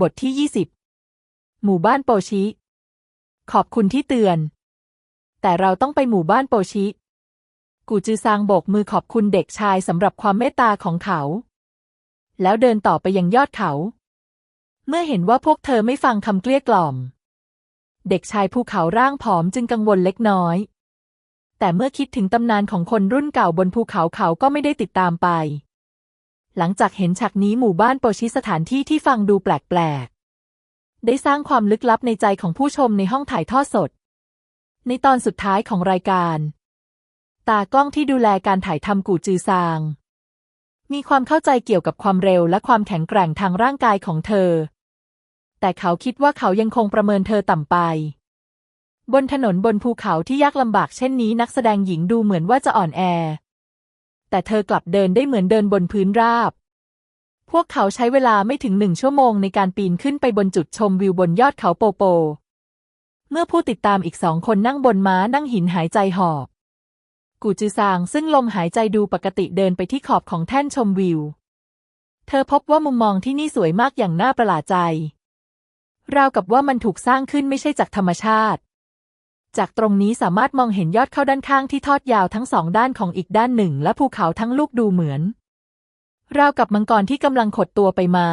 บทที่ 20 หมู่บ้านโปชิ ขอบคุณที่เตือน แต่เราต้องไปหมู่บ้านโปชิ กูจือซางโบกมือขอบคุณเด็กชายสำหรับความเมตตาของเขา แล้วเดินต่อไปยังยอดเขา เมื่อเห็นว่าพวกเธอไม่ฟังคำเกลี้ยกล่อม เด็กชายภูเขาร่างผอมจึงกังวลเล็กน้อย แต่เมื่อคิดถึงตำนานของคนรุ่นเก่าบนภูเขาเขาก็ไม่ได้ติดตามไป หลังจากเห็นฉากนี้หมู่บ้านโปชิสถานที่ที่ฟังดูแปลกๆ ได้สร้างความลึกลับในใจของผู้ชมในห้องถ่ายทอดสด ในตอนสุดท้ายของรายการ ตากล้องที่ดูแลการถ่ายทำกูจือซาง มีความเข้าใจเกี่ยวกับความเร็วและความแข็งแกร่งทางร่างกายของเธอ แต่เขาคิดว่าเขายังคงประเมินเธอต่ำไป บนถนนบนภูเขาที่ยากลำบากเช่นนี้นักแสดงหญิงดูเหมือนว่าจะอ่อนแอ แต่เธอกลับเดินได้เหมือนเดินบนพื้นราบ พวกเขาใช้เวลาไม่ถึงหนึ่งชั่วโมงในการปีนขึ้นไปบนจุดชมวิวบนยอดเขาโปโป เมื่อผู้ติดตามอีกสองคนนั่งบนม้านั่งหินหายใจหอบ กูจือซางซึ่งลมหายใจดูปกติเดินไปที่ขอบของแท่นชมวิว เธอพบว่ามุมมองที่นี่สวยมากอย่างน่าประหลาดใจ ราวกับว่ามันถูกสร้างขึ้นไม่ใช่จากธรรมชาติ จากตรงนี้สามารถมองเห็นยอดเข้าด้านข้างที่ทอดยาวทั้งสองด้านของอีกด้านหนึ่ง และภูเขาทั้งลูกดูเหมือน ราวกับมังกรที่กำลังขดตัวไปมา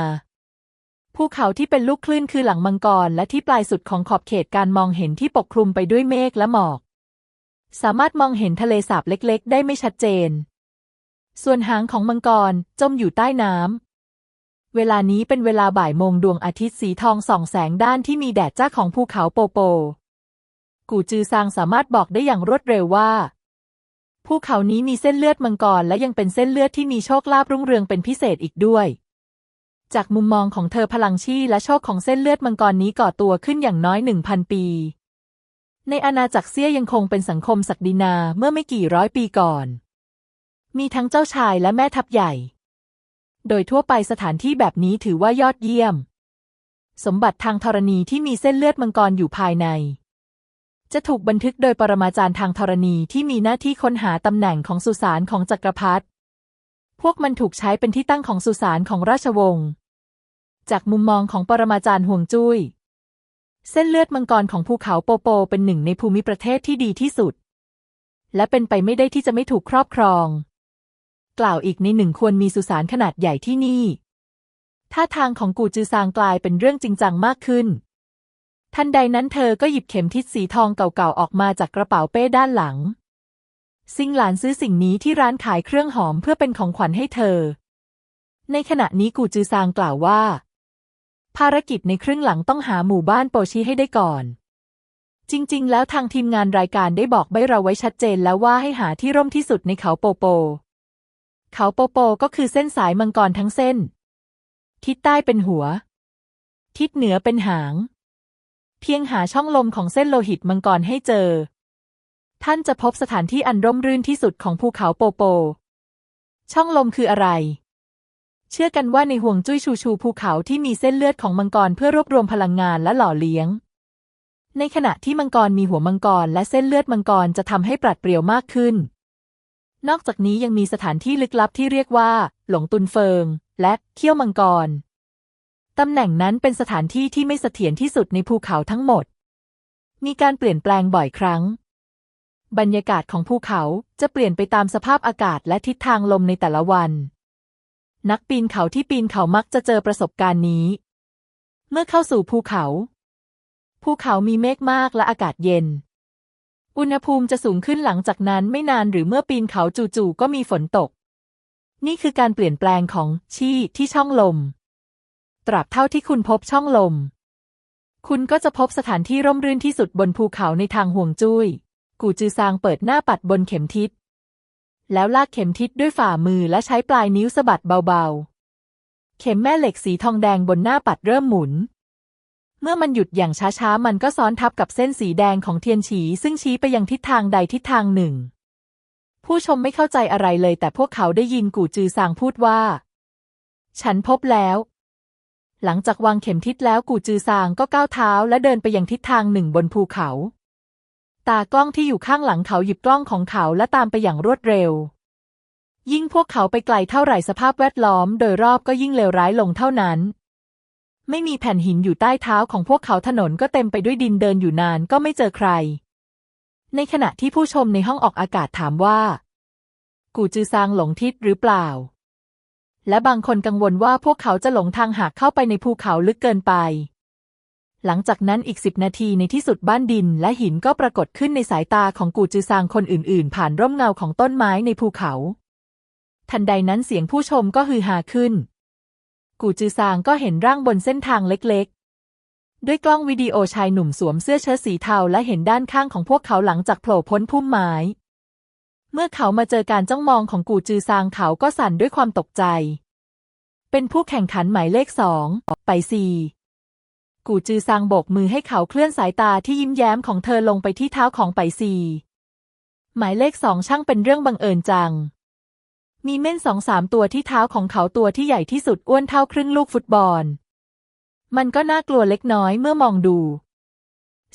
ภูเขาที่เป็นลูกคลื่นคือหลังมังกร และที่ปลายสุดของขอบเขตการมองเห็นที่ปกคลุมไปด้วยเมฆและหมอก สามารถมองเห็นทะเลสาบเล็กๆ ได้ไม่ชัดเจน ส่วนหางของมังกรจมอยู่ใต้น้ำเวลานี้เป็นเวลาบ่ายโมงดวงอาทิตย์สีทองส่องแสงด้านที่มีแดดจ้าของภูเขาโปโป กูจือซางสามารถบอกได้อย่างรวดเร็วว่า ภูเขานี้มีเส้นเลือดมังกรและยังเป็นเส้นเลือดที่มีโชคลาภรุ่งเรืองเป็นพิเศษอีกด้วย จากมุมมองของเธอพลังชีและโชคของเส้นเลือดมังกรนี้ก่อตัวขึ้นอย่างน้อยหนึ่งพันปี ในอาณาจักรเซี่ยยังคงเป็นสังคมศักดินาเมื่อไม่กี่ร้อยปีก่อน มีทั้งเจ้าชายและแม่ทัพใหญ่ โดยทั่วไปสถานที่แบบนี้ถือว่ายอดเยี่ยม สมบัติทางธรณีที่มีเส้นเลือดมังกรอยู่ภายใน จะถูกบันทึกโดยปรมาจารย์ทางธรณีที่มีหน้าที่ค้นหาตำแหน่งของสุสานของจักรพรรดิ พวกมันถูกใช้เป็นที่ตั้งของสุสานของราชวงศ์ จากมุมมองของปรมาจารย์ห่วงจุย้ย เส้นเลือดมังกรของภูเขาโปโปเป็นหนึ่งในภูมิประเทศที่ดีที่สุด และเป็นไปไม่ได้ที่จะไม่ถูกครอบครอง กล่าวอีกในหนึ่งควรมีสุสานขนาดใหญ่ที่นี่ ท่าทางของกูจือซางกลายเป็นเรื่องจริงจังมากขึ้น ทันใดนั้นเธอก็หยิบเข็มทิศสีทองเก่าๆออกมาจากกระเป๋าเป้ด้านหลัง ซิงหลานซื้อสิ่งนี้ที่ร้านขายเครื่องหอมเพื่อเป็นของขวัญให้เธอ ในขณะนี้กูจือซางกล่าวว่า ภารกิจในครึ่งหลังต้องหาหมู่บ้านโปชิให้ได้ก่อน จริง ๆ แล้วทางทีมงานรายการได้บอกใบเราไว้ชัดเจนแล้วว่าให้หาที่ร่มที่สุดในเขาโปโป เขาโปโปก็คือเส้นสายมังกรทั้งเส้น ทิศใต้เป็นหัว ทิศเหนือเป็นหาง พียงหาช่องลมของเส้นโลหิตมังกรให้เจอ ท่านจะพบสถานที่อันร่มรื่นที่สุดของภูเขาโปโป ช่องลมคืออะไร เชื่อกันว่าในห่วงจุ้ยชูชูภูเขาที่มีเส้นเลือดของมังกรเพื่อรวบรวมพลังงานและหล่อเลี้ยง ในขณะที่มังกรมีหัวมังกรและเส้นเลือดมังกรจะทำให้ปราดเปรียวมากขึ้น นอกจากนี้ยังมีสถานที่ลึกลับที่เรียกว่า หลงตุนเฟิง และเขี้ยวมังกร ตำแหน่งนั้นเป็นสถานที่ที่ไม่เสถียรที่สุดในภูเขาทั้งหมด มีการเปลี่ยนแปลงบ่อยครั้ง บรรยากาศของภูเขาจะเปลี่ยนไปตามสภาพอากาศและทิศทางลมในแต่ละวัน นักปีนเขาที่ปีนเขามักจะเจอประสบการณ์นี้ เมื่อเข้าสู่ภูเขา ภูเขามีเมฆมากและอากาศเย็น อุณหภูมิจะสูงขึ้นหลังจากนั้นไม่นานหรือเมื่อปีนเขาจู่ๆก็มีฝนตก นี่คือการเปลี่ยนแปลงของชี่ที่ช่องลม ตราบเท่าที่คุณพบช่องลม คุณก็จะพบสถานที่ร่มรื่นที่สุดบนภูเขาในทางห่วงจุย้ย กูจือซางเปิดหน้าปัดบนเข็มทิศ แล้วลากเข็มทิศด้วยฝ่ามือและใช้ปลายนิ้วสะบัดเบาๆ เข็มแม่เหล็กสีทองแดงบนหน้าปัดเริ่มหมุน เมื่อมันหยุดอย่างช้าๆ มันก็ซ้อนทับกับเส้นสีแดงของเทียนฉี ซึ่งชี้ไปยังทิศทางใดทิศทางหนึ่ง ผู้ชมไม่เข้าใจอะไรเลยแต่พวกเขาได้ยินกูจือซางพูดว่า ฉันพบแล้ว หลังจากวางเข็มทิศแล้วกูจือซางก็ก้าวเท้าและเดินไปยังทิศทางหนึ่งบนภูเขา ตากล้องที่อยู่ข้างหลังเขาหยิบกล้องของเขาและตามไปอย่างรวดเร็ว ยิ่งพวกเขาไปไกลเท่าไหร่สภาพแวดล้อมโดยรอบก็ยิ่งเลวร้ายลงเท่านั้น ไม่มีแผ่นหินอยู่ใต้เท้าของพวกเขาถนนก็เต็มไปด้วยดินเดินอยู่นานก็ไม่เจอใคร ในขณะที่ผู้ชมในห้องออกอากาศถามว่า กูจือซางหลงทิศหรือเปล่า และบางคนกังวลว่าพวกเขาจะหลงทางหากเข้าไปในภูเขาลึกเกินไป หลังจากนั้นอีกสิบนาทีในที่สุดบ้านดินและหินก็ปรากฏขึ้นในสายตาของกูจือซางคนอื่น ๆ ผ่านร่มเงาของต้นไม้ในภูเขา ทันใดนั้นเสียงผู้ชมก็ฮือฮาขึ้น กูจือซางก็เห็นร่างบนเส้นทางเล็ก ๆ ด้วยกล้องวิดีโอชายหนุ่มสวมเสื้อเชิ้ตสีเทาและเห็นด้านข้างของพวกเขาหลังจากโผล่พ้นพุ่มไม้ เมื่อเขามาเจอการจ้องมองของกูจือซางเขาก็สั่นด้วยความตกใจ เป็นผู้แข่งขันหมายเลขสองไปซีกูจือซางโบกมือให้เขาเคลื่อนสายตาที่ยิ้มแย้มของเธอลงไปที่เท้าของไปซีหมายเลขสองช่างเป็นเรื่องบังเอิญจัง มีเม่นสองสามตัวที่เท้าของเขาตัวที่ใหญ่ที่สุดอ้วนเท่าครึ่งลูกฟุตบอล มันก็น่ากลัวเล็กน้อยเมื่อมองดู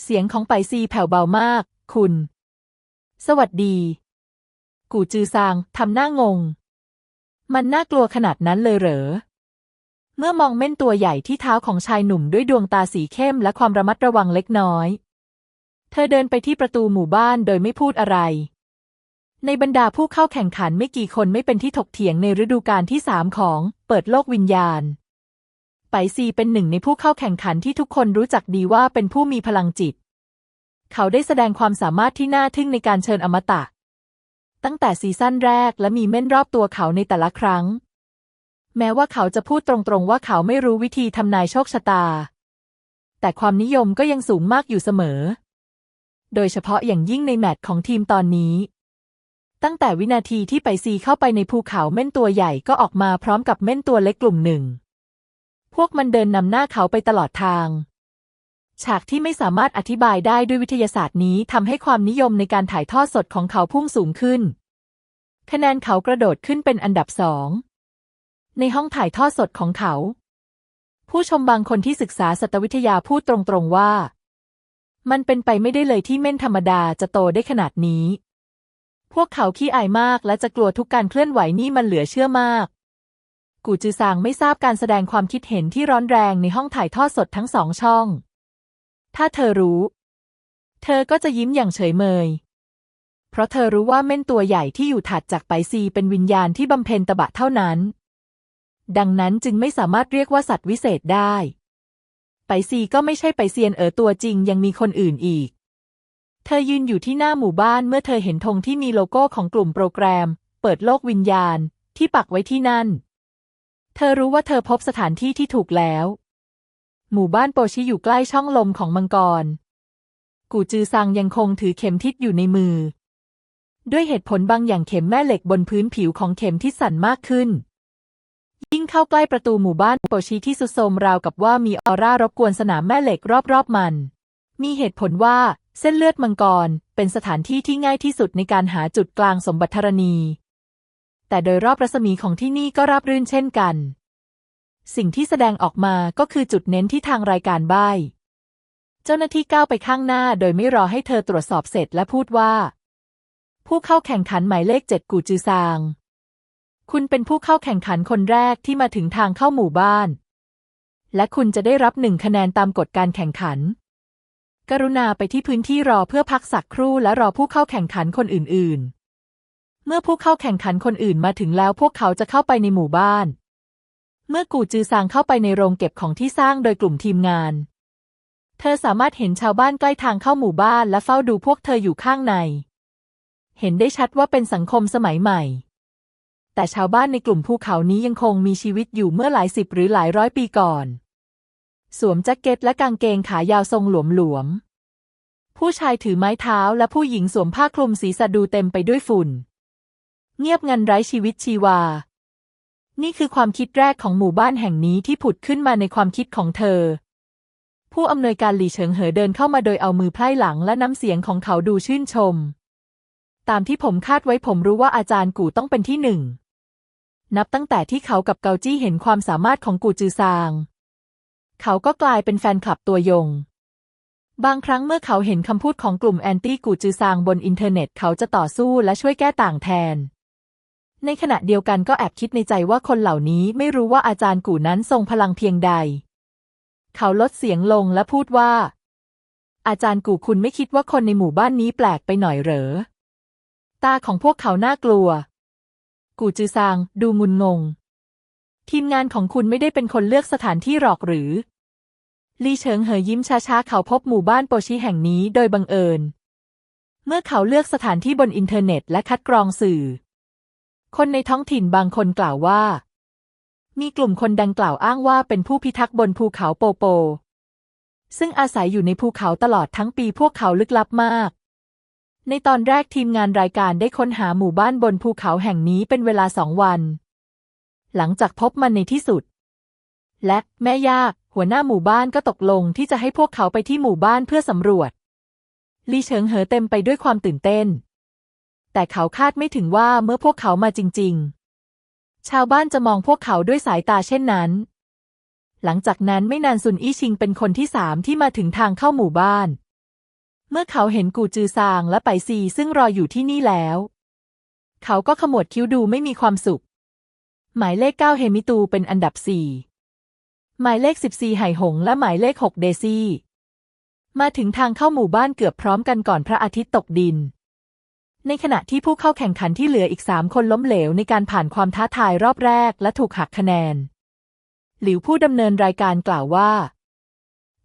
เสียงของไปซีแผ่วเบามาก คุณ สวัสดี กูจือซางทำหน้างง มันน่ากลัวขนาดนั้นเลยเหรอ เมื่อมองเม่นตัวใหญ่ที่เท้าของชายหนุ่มด้วยดวงตาสีเข้มและความระมัดระวังเล็กน้อย เธอเดินไปที่ประตูหมู่บ้านโดยไม่พูดอะไร ในบรรดาผู้เข้าแข่งขันไม่กี่คนไม่เป็นที่ถกเถียงในฤดูกาลที่สามของเปิดโลกวิญญาณไปซีเป็นหนึ่งในผู้เข้าแข่งขันที่ทุกคนรู้จักดีว่าเป็นผู้มีพลังจิต เขาได้แสดงความสามารถที่น่าทึ่งในการเชิญอมตะ ตั้งแต่ซีซั่นแรกและมีเม่นรอบตัวเขาในแต่ละครั้ง แม้ว่าเขาจะพูดตรงๆว่าเขาไม่รู้วิธีทำนายโชคชะตา แต่ความนิยมก็ยังสูงมากอยู่เสมอ โดยเฉพาะอย่างยิ่งในแมตช์ของทีมตอนนี้ ตั้งแต่วินาทีที่ไปซีเข้าไปในภูเขาเม่นตัวใหญ่ก็ออกมาพร้อมกับเม่นตัวเล็กกลุ่มหนึ่ง พวกมันเดินนำหน้าเขาไปตลอดทาง ฉากที่ไม่สามารถอธิบายได้ด้วยวิทยาศาสตร์นี้ทำให้ความนิยมในการถ่ายทอดสดของเขาพุ่งสูงขึ้น คะแนนเขากระโดดขึ้นเป็นอันดับสองในห้องถ่ายทอดสดของเขา ผู้ชมบางคนที่ศึกษาสัตววิทยาพูดตรงๆว่า มันเป็นไปไม่ได้เลยที่เม่นธรรมดาจะโตได้ขนาดนี้ พวกเขาขี้อายมากและจะกลัวทุกการเคลื่อนไหวนี่มันเหลือเชื่อมากกูจือซางไม่ทราบการแสดงความคิดเห็นที่ร้อนแรงในห้องถ่ายทอดสดทั้งสองช่อง ถ้าเธอรู้ เธอก็จะยิ้มอย่างเฉยเมย เพราะเธอรู้ว่าเม่นตัวใหญ่ที่อยู่ถัดจากไปซีเป็นวิญญาณที่บำเพ็ญตบะเท่านั้น ดังนั้นจึงไม่สามารถเรียกว่าสัตว์วิเศษได้ ไปซีก็ไม่ใช่ไปเซียนเอ๋อตัวจริงยังมีคนอื่นอีก เธอยืนอยู่ที่หน้าหมู่บ้านเมื่อเธอเห็นธงที่มีโลโก้ของกลุ่มโปรแกรม เปิดโลกวิญญาณที่ปักไว้ที่นั่น เธอรู้ว่าเธอพบสถานที่ที่ถูกแล้ว หมู่บ้านโปชิอยู่ใกล้ช่องลมของมังกร กูจือซังยังคงถือเข็มทิศอยู่ในมือ ด้วยเหตุผลบางอย่างเข็มแม่เหล็กบนพื้นผิวของเข็มทิศสั่นมากขึ้น ยิ่งเข้าใกล้ประตูหมู่บ้านโปชิที่สุดโทมราวกับว่ามีออร่ารบกวนสนามแม่เหล็กรอบๆมัน มีเหตุผลว่าเส้นเลือดมังกรเป็นสถานที่ที่ง่ายที่สุดในการหาจุดกลางสมบัติธรณี แต่โดยรอบรัศมีของที่นี่ก็ราบรื่นเช่นกัน สิ่งที่แสดงออกมาก็คือจุดเน้นที่ทางรายการใบ้เจ้าหน้าที่ก้าวไปข้างหน้าโดยไม่รอให้เธอตรวจสอบเสร็จและพูดว่า ผู้เข้าแข่งขันหมายเลขเจ็ดกูจือซาง คุณเป็นผู้เข้าแข่งขันคนแรกที่มาถึงทางเข้าหมู่บ้าน และคุณจะได้รับหนึ่งคะแนนตามกฎการแข่งขัน กรุณาไปที่พื้นที่รอเพื่อพักสักครู่และรอผู้เข้าแข่งขันคนอื่น ๆ เมื่อผู้เข้าแข่งขันคนอื่นมาถึงแล้วพวกเขาจะเข้าไปในหมู่บ้าน เมื่อกูจือซางเข้าไปในโรงเก็บของที่สร้างโดยกลุ่มทีมงาน เธอสามารถเห็นชาวบ้านใกล้ทางเข้าหมู่บ้านและเฝ้าดูพวกเธออยู่ข้างใน เห็นได้ชัดว่าเป็นสังคมสมัยใหม่ แต่ชาวบ้านในกลุ่มภูเขานี้ยังคงมีชีวิตอยู่เมื่อหลายสิบหรือหลายร้อยปีก่อน สวมแจ็คเก็ตและกางเกงขายาวทรงหลวมๆ ผู้ชายถือไม้เท้าและผู้หญิงสวมผ้าคลุมศีรษะดูเต็มไปด้วยฝุ่น เงียบงันไร้ชีวิตชีวา นี่คือความคิดแรกของหมู่บ้านแห่งนี้ที่ผุดขึ้นมาในความคิดของเธอ ผู้อำนวยการหลี่เฉิงเหอเดินเข้ามาโดยเอามือไพร่หลังและน้ำเสียงของเขาดูชื่นชม ตามที่ผมคาดไว้ผมรู้ว่าอาจารย์กูต้องเป็นที่หนึ่ง นับตั้งแต่ที่เขากับเกาจี้เห็นความสามารถของกูจือซาง เขาก็กลายเป็นแฟนคลับตัวยง บางครั้งเมื่อเขาเห็นคำพูดของกลุ่มแอนตี้กูจือซางบนอินเทอร์เน็ตเขาจะต่อสู้และช่วยแก้ต่างแทน ในขณะเดียวกันก็แอบคิดในใจว่าคนเหล่านี้ไม่รู้ว่าอาจารย์กูนั้นทรงพลังเพียงใด เขาลดเสียงลงและพูดว่า อาจารย์กูคุณไม่คิดว่าคนในหมู่บ้านนี้แปลกไปหน่อยเหรอ ตาของพวกเขาน่ากลัว กูจือซางดูงุนงง ทีมงานของคุณไม่ได้เป็นคนเลือกสถานที่หรอกหรือ ลี่เฉิงเหยยิ้มช้าๆเขาพบหมู่บ้านโปชิแห่งนี้โดยบังเอิญ เมื่อเขาเลือกสถานที่บนอินเทอร์เน็ตและคัดกรองสื่อ คนในท้องถิ่นบางคนกล่าวว่า มีกลุ่มคนดังกล่าวอ้างว่าเป็นผู้พิทักษ์บนภูเขาโปโป ซึ่งอาศัยอยู่ในภูเขาตลอดทั้งปีพวกเขาลึกลับมาก ในตอนแรกทีมงานรายการได้ค้นหาหมู่บ้านบนภูเขาแห่งนี้เป็นเวลาสองวัน หลังจากพบมันในที่สุด และแม่ยากหัวหน้าหมู่บ้านก็ตกลงที่จะให้พวกเขาไปที่หมู่บ้านเพื่อสำรวจ ลีเฉิงเหอเต็มไปด้วยความตื่นเต้น แต่เขาคาดไม่ถึงว่าเมื่อพวกเขามาจริง ๆ ชาวบ้านจะมองพวกเขาด้วยสายตาเช่นนั้น หลังจากนั้นไม่นานซุนอี้ชิงเป็นคนที่สามที่มาถึงทางเข้าหมู่บ้าน เมื่อเขาเห็นกูจือซางและไปซีซึ่งรออยู่ที่นี่แล้ว เขาก็ขมวดคิ้วดูไม่มีความสุข หมายเลขเก้าเฮมิตูเป็นอันดับสี่หมายเลขสิบสี่ไหหง และหมายเลขหกเดซี่ มาถึงทางเข้าหมู่บ้านเกือบพร้อมกันก่อนพระอาทิตย์ตกดิน ในขณะที่ผู้เข้าแข่งขันที่เหลืออีกสามคนล้มเหลวในการผ่านความท้าทายรอบแรกและถูกหักคะแนน หลิวผู้ดำเนินรายการกล่าวว่า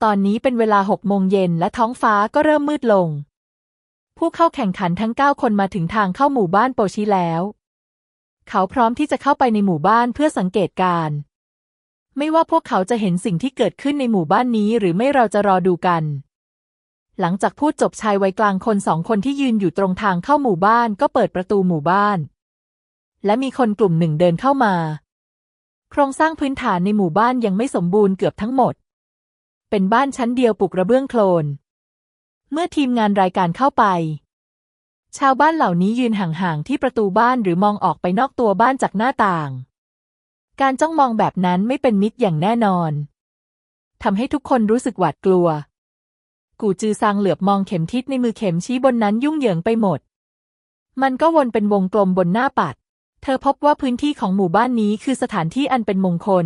ตอนนี้เป็นเวลาหกโมงเย็นและท้องฟ้าก็เริ่มมืดลง ผู้เข้าแข่งขันทั้งเก้าคนมาถึงทางเข้าหมู่บ้านโปชิแล้ว เขาพร้อมที่จะเข้าไปในหมู่บ้านเพื่อสังเกตการณ์ไม่ว่าพวกเขาจะเห็นสิ่งที่เกิดขึ้นในหมู่บ้านนี้หรือไม่เราจะรอดูกัน หลังจากพูดจบชายวัยกลางคนสองคนที่ยืนอยู่ตรงทางเข้าหมู่บ้านก็เปิดประตูหมู่บ้าน และมีคนกลุ่มหนึ่งเดินเข้ามา โครงสร้างพื้นฐานในหมู่บ้านยังไม่สมบูรณ์เกือบทั้งหมด เป็นบ้านชั้นเดียวปลูกระเบื้องโคลน เมื่อทีมงานรายการเข้าไป ชาวบ้านเหล่านี้ยืนห่างๆที่ประตูบ้านหรือมองออกไปนอกตัวบ้านจากหน้าต่าง การจ้องมองแบบนั้นไม่เป็นมิตรอย่างแน่นอนทำให้ทุกคนรู้สึกหวาดกลัว กูจือซางเหลือบมองเข็มทิศในมือเข็มชี้บนนั้นยุ่งเหยิงไปหมด มันก็วนเป็นวงกลมบนหน้าปัด เธอพบว่าพื้นที่ของหมู่บ้านนี้คือสถานที่อันเป็นมงคล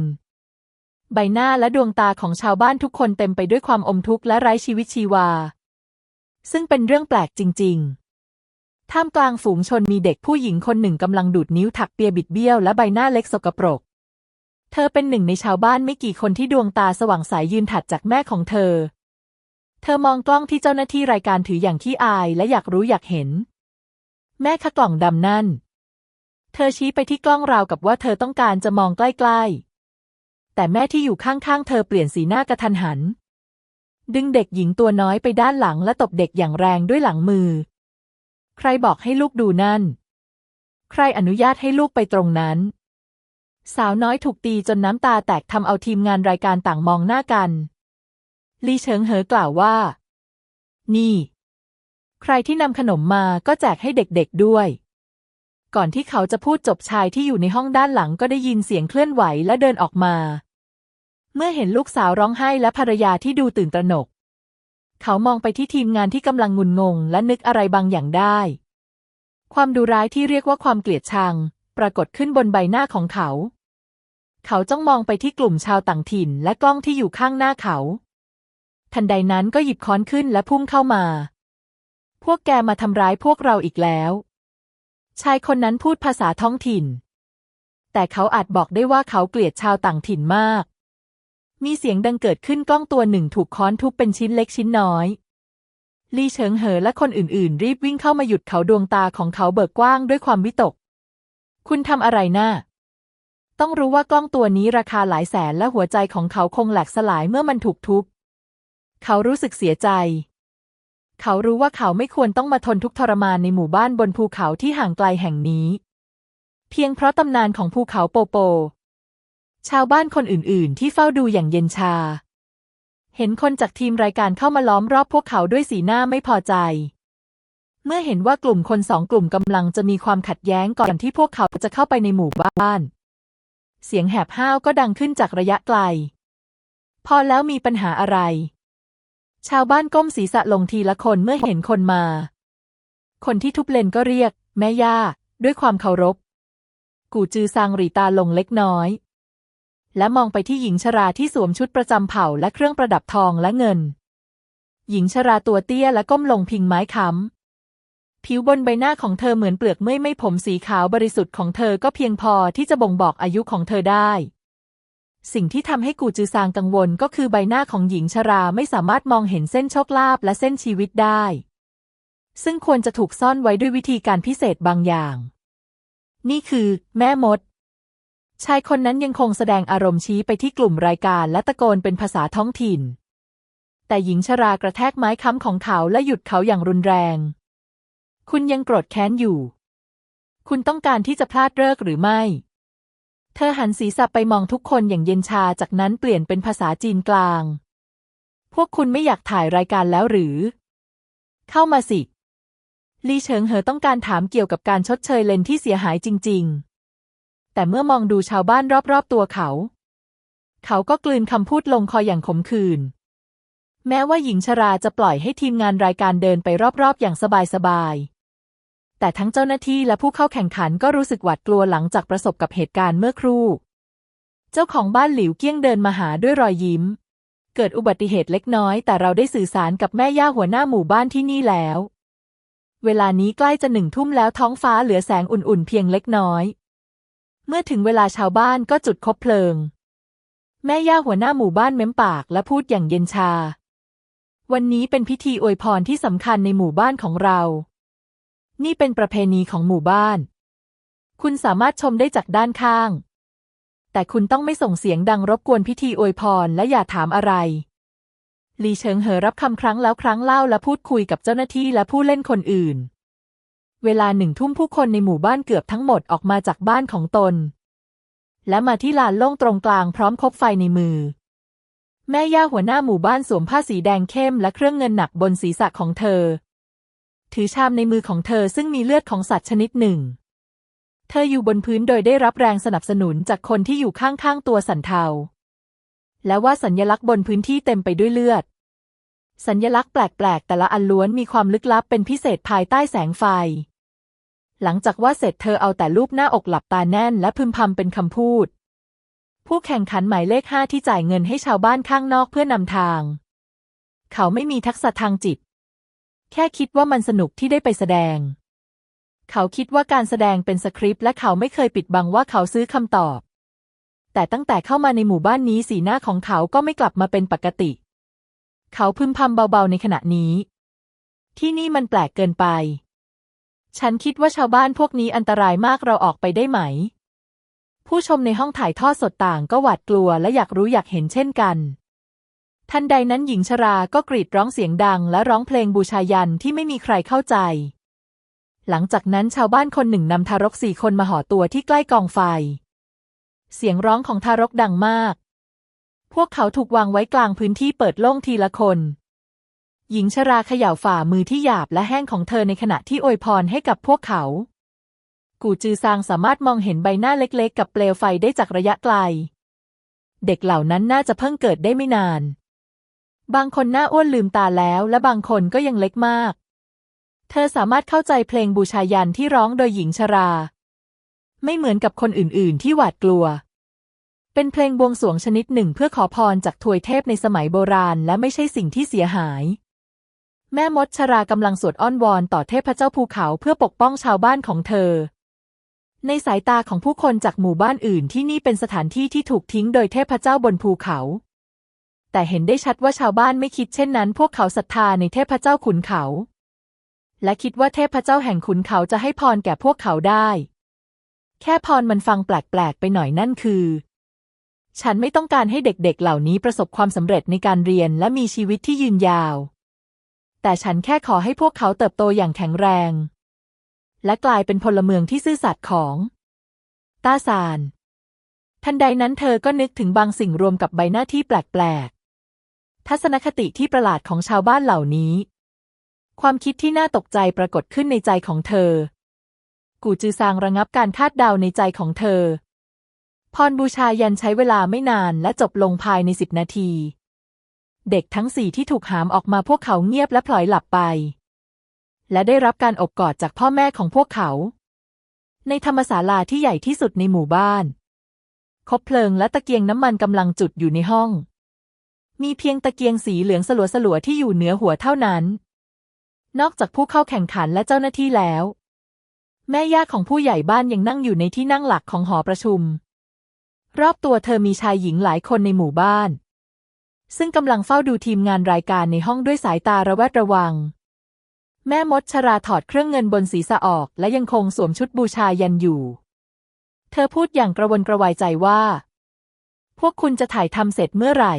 ใบหน้าและดวงตาของชาวบ้านทุกคนเต็มไปด้วยความอมทุกข์และไร้ชีวิตชีวา ซึ่งเป็นเรื่องแปลกจริง ๆ ท่ามกลางฝูงชนมีเด็กผู้หญิงคนหนึ่งกำลังดูดนิ้วถักเปียบิดเบี้ยวและใบหน้าเล็กสกปรกเธอเป็นหนึ่งในชาวบ้านไม่กี่คนที่ดวงตาสว่างใสยยืนถัดจากแม่ของเธอ เธอมองกล้องที่เจ้าหน้าที่รายการถืออย่างขี้อายและอยากรู้อยากเห็น แม่คะกล่องดำนั่น เธอชี้ไปที่กล้องราวกับว่าเธอต้องการจะมองใกล้ๆ แต่แม่ที่อยู่ข้างๆ เธอเปลี่ยนสีหน้ากระทันหัน ดึงเด็กหญิงตัวน้อยไปด้านหลังและตบเด็กอย่างแรงด้วยหลังมือ ใครบอกให้ลูกดูนั่น ใครอนุญาตให้ลูกไปตรงนั้น สาวน้อยถูกตีจนน้ำตาแตกทำเอาทีมงานรายการต่างมองหน้ากัน ลีเฉิงเหอกล่าวว่า นี่ ใครที่นำขนมมาก็แจกให้เด็กๆด้วย ก่อนที่เขาจะพูดจบชายที่อยู่ในห้องด้านหลังก็ได้ยินเสียงเคลื่อนไหวและเดินออกมา เมื่อเห็นลูกสาวร้องไห้และภรรยาที่ดูตื่นตระหนก เขามองไปที่ทีมงานที่กำลังงุนงง และนึกอะไรบางอย่างได้ ความดุร้ายที่เรียกว่าความเกลียดชัง ปรากฏขึ้นบนใบหน้าของเขา เขาจ้องมองไปที่กลุ่มชาวต่างถิ่นและกล้องที่อยู่ข้างหน้าเขา ทันใดนั้นก็หยิบค้อนขึ้นและพุ่งเข้ามา พวกแกมาทำร้ายพวกเราอีกแล้ว ชายคนนั้นพูดภาษาท้องถิ่น แต่เขาอาจบอกได้ว่าเขาเกลียดชาวต่างถิ่นมาก มีเสียงดังเกิดขึ้นกล้องตัวหนึ่งถูกค้อนทุบเป็นชิ้นเล็กชิ้นน้อยลี่เฉิงเหอและคนอื่นๆ รีบวิ่งเข้ามาหยุดเขาดวงตาของเขาเบิกกว้างด้วยความวิตก คุณทำอะไรนะ่าต้องรู้ว่ากล้องตัวนี้ราคาหลายแสนและหัวใจของเขาคงแหลกสลายเมื่อมันถูกทุบ เขารู้สึกเสียใจ เขารู้ว่าเขาไม่ควรต้องมาทนทุกข์ทรมานในหมู่บ้านบนภูเขาที่ห่างไกลแห่งนี้ เพียงเพราะตำนานของภูเขาโปโป ชาวบ้านคนอื่น ๆ ที่เฝ้าดูอย่างเย็นชา เห็นคนจากทีมรายการเข้ามาล้อมรอบพวกเขาด้วยสีหน้าไม่พอใจ เมื่อเห็นว่ากลุ่มคนสองกลุ่มกำลังจะมีความขัดแย้งก่อนที่พวกเขาจะเข้าไปในหมู่บ้าน เสียงแหบห้าวก็ดังขึ้นจากระยะไกล พอแล้วมีปัญหาอะไร ชาวบ้านก้มศีรษะลงทีละคนเมื่อเห็นคนมา คนที่ทุบเลนก็เรียก แม่ย่า ด้วยความเคารพ กูจือซางหรีตาลงเล็กน้อย และมองไปที่หญิงชราที่สวมชุดประจำเผ่าและเครื่องประดับทองและเงิน หญิงชราตัวเตี้ยและก้มลงพิงไม้ค้ำผิวบนใบหน้าของเธอเหมือนเปลือกเมื่อยไม่ผมสีขาวบริสุทธิ์ของเธอก็เพียงพอที่จะบ่งบอกอายุของเธอได้ สิ่งที่ทำให้กูจือซางกังวลก็คือใบหน้าของหญิงชราไม่สามารถมองเห็นเส้นโชคลาภและเส้นชีวิตได้ ซึ่งควรจะถูกซ่อนไว้ด้วยวิธีการพิเศษบางอย่าง นี่คือ แม่มด ชายคนนั้นยังคงแสดงอารมณ์ชี้ไปที่กลุ่มรายการและตะโกนเป็นภาษาท้องถิ่น แต่หญิงชรากระแทกไม้ค้ำของเขาและหยุดเขาอย่างรุนแรง คุณยังโกรธแค้นอยู่ คุณต้องการที่จะพลาดเลิกหรือไม่ เธอหันศีรษะไปมองทุกคนอย่างเย็นชาจากนั้นเปลี่ยนเป็นภาษาจีนกลาง พวกคุณไม่อยากถ่ายรายการแล้วหรือ เข้ามาสิ ลีเฉิงเหอต้องการถามเกี่ยวกับการชดเชยเลนที่เสียหายจริง ๆ แต่เมื่อมองดูชาวบ้านรอบๆตัวเขา เขาก็กลืนคำพูดลงคออย่างขมขื่นแม้ว่าหญิงชราจะปล่อยให้ทีมงานรายการเดินไปรอบๆ อย่างสบายๆ แต่ทั้งเจ้าหน้าที่และผู้เข้าแข่งขันก็รู้สึกหวาดกลัวหลังจากประสบกับเหตุการณ์เมื่อครู่ เจ้าของบ้านหลิวเกี้ยงเดินมาหาด้วยรอยยิ้ม เกิดอุบัติเหตุเล็กน้อย แต่เราได้สื่อสารกับแม่ย่าหัวหน้าหมู่บ้านที่นี่แล้ว เวลานี้ใกล้จะหนึ่งทุ่มแล้วท้องฟ้าเหลือแสงอุ่นๆเพียงเล็กน้อย เมื่อถึงเวลาชาวบ้านก็จุดคบเพลิง แม่ย่าหัวหน้าหมู่บ้านเม้มปากและพูดอย่างเย็นชา วันนี้เป็นพิธีอวยพรที่สำคัญในหมู่บ้านของเรา นี่เป็นประเพณีของหมู่บ้าน คุณสามารถชมได้จากด้านข้าง แต่คุณต้องไม่ส่งเสียงดังรบกวนพิธีอวยพรและอย่าถามอะไรลีเฉิงเหอรับคำครั้งแล้วครั้งเล่าและพูดคุยกับเจ้าหน้าที่และผู้เล่นคนอื่น เวลาหนึ่งทุ่มผู้คนในหมู่บ้านเกือบทั้งหมดออกมาจากบ้านของตน และมาที่ลานโล่งตรงกลางพร้อมคบไฟในมือ แม่ย่าหัวหน้าหมู่บ้านสวมผ้าสีแดงเข้มและเครื่องเงินหนักบนศีรษะของเธอ ถือชามในมือของเธอซึ่งมีเลือดของสัตว์ชนิดหนึ่ง เธออยู่บนพื้นโดยได้รับแรงสนับสนุนจากคนที่อยู่ข้างๆตัวสันเทา และว่าสัญญลักษณ์บนพื้นที่เต็มไปด้วยเลือด สัญญลักษณ์แปลกๆ แต่ละอันล้วนมีความลึกลับเป็นพิเศษภายใต้แสงไฟ หลังจากว่าเสร็จเธอเอาแต่รูปหน้าอกหลับตาแน่นและพึมพำเป็นคำพูด ผู้แข่งขันหมายเลขห้าที่จ่ายเงินให้ชาวบ้านข้างนอกเพื่อนำทาง เขาไม่มีทักษะทางจิต แค่คิดว่ามันสนุกที่ได้ไปแสดง เขาคิดว่าการแสดงเป็นสคริปต์และเขาไม่เคยปิดบังว่าเขาซื้อคำตอบ แต่ตั้งแต่เข้ามาในหมู่บ้านนี้สีหน้าของเขาก็ไม่กลับมาเป็นปกติ เขาพึมพำเบาๆในขณะนี้ ที่นี่มันแปลกเกินไป ฉันคิดว่าชาวบ้านพวกนี้อันตรายมากเราออกไปได้ไหม ผู้ชมในห้องถ่ายทอดสดต่างก็หวาดกลัวและอยากรู้อยากเห็นเช่นกัน ทันใดนั้นหญิงชราก็กรีดร้องเสียงดังและร้องเพลงบูชายันที่ไม่มีใครเข้าใจ หลังจากนั้นชาวบ้านคนหนึ่งนำทารกสี่คนมาห่อตัวที่ใกล้กองไฟ เสียงร้องของทารกดังมาก พวกเขาถูกวางไว้กลางพื้นที่เปิดโล่งทีละคน หญิงชราเขย่าฝ่ามือที่หยาบและแห้งของเธอในขณะที่อวยพรให้กับพวกเขา กูจือซางสามารถมองเห็นใบหน้าเล็ก ๆ กับเปลวไฟได้จากระยะไกล เด็กเหล่านั้นน่าจะเพิ่งเกิดได้ไม่นาน บางคนหน้าอ้วนลืมตาแล้ว และบางคนก็ยังเล็กมาก เธอสามารถเข้าใจเพลงบูชายันที่ร้องโดยหญิงชรา ไม่เหมือนกับคนอื่นๆ ที่หวาดกลัว เป็นเพลงบวงสรวงชนิดหนึ่งเพื่อขอพรจากทวยเทพในสมัยโบราณ และไม่ใช่สิ่งที่เสียหาย แม่มดชรากำลังสวดอ้อนวอนต่อเทพเจ้าภูเขาเพื่อปกป้องชาวบ้านของเธอ ในสายตาของผู้คนจากหมู่บ้านอื่นที่นี่เป็นสถานที่ที่ถูกทิ้งโดยเทพเจ้าบนภูเขา แต่เห็นได้ชัดว่าชาวบ้านไม่คิดเช่นนั้น พวกเขาศรัทธาในเทพเจ้าขุนเขา และคิดว่าเทพเจ้าแห่งขุนเขาจะให้พรแก่พวกเขาได้ แค่พรมันฟังแปลกๆไปหน่อยนั่นคือ ฉันไม่ต้องการให้เด็กๆ เหล่านี้ประสบความสำเร็จในการเรียนและมีชีวิตที่ยืนยาว แต่ฉันแค่ขอให้พวกเขาเติบโตอย่างแข็งแรง และกลายเป็นพลเมืองที่ซื่อสัตย์ของตาซานทันใดนั้นเธอก็นึกถึงบางสิ่งรวมกับใบหน้าที่แปลก ทัศนคติที่ประหลาดของชาวบ้านเหล่านี้ ความคิดที่น่าตกใจปรากฏขึ้นในใจของเธอ กูจือซางระงับการคาดเดาในใจของเธอ พรบูชายันใช้เวลาไม่นานและจบลงภายในสิบนาที เด็กทั้งสี่ที่ถูกหามออกมาพวกเขาเงียบและพลอยหลับไป และได้รับการอบกอดจากพ่อแม่ของพวกเขา ในธรรมศาลาที่ใหญ่ที่สุดในหมู่บ้านคบเพลิงและตะเกียงน้ำมันกำลังจุดอยู่ในห้อง มีเพียงตะเกียงสีเหลืองสลัวๆที่อยู่เหนือหัวเท่านั้น นอกจากผู้เข้าแข่งขันและเจ้าหน้าที่แล้ว แม่ย่าของผู้ใหญ่บ้านยังนั่งอยู่ในที่นั่งหลักของหอประชุม รอบตัวเธอมีชายหญิงหลายคนในหมู่บ้าน ซึ่งกำลังเฝ้าดูทีมงานรายการในห้องด้วยสายตาระแวดระวัง แม่มดชราถอดเครื่องเงินบนศีรษะออก และยังคงสวมชุดบูชายันอยู่ เธอพูดอย่างกระวนกระวายใจว่า พวกคุณจะถ่ายทำเสร็จเมื่อไหร่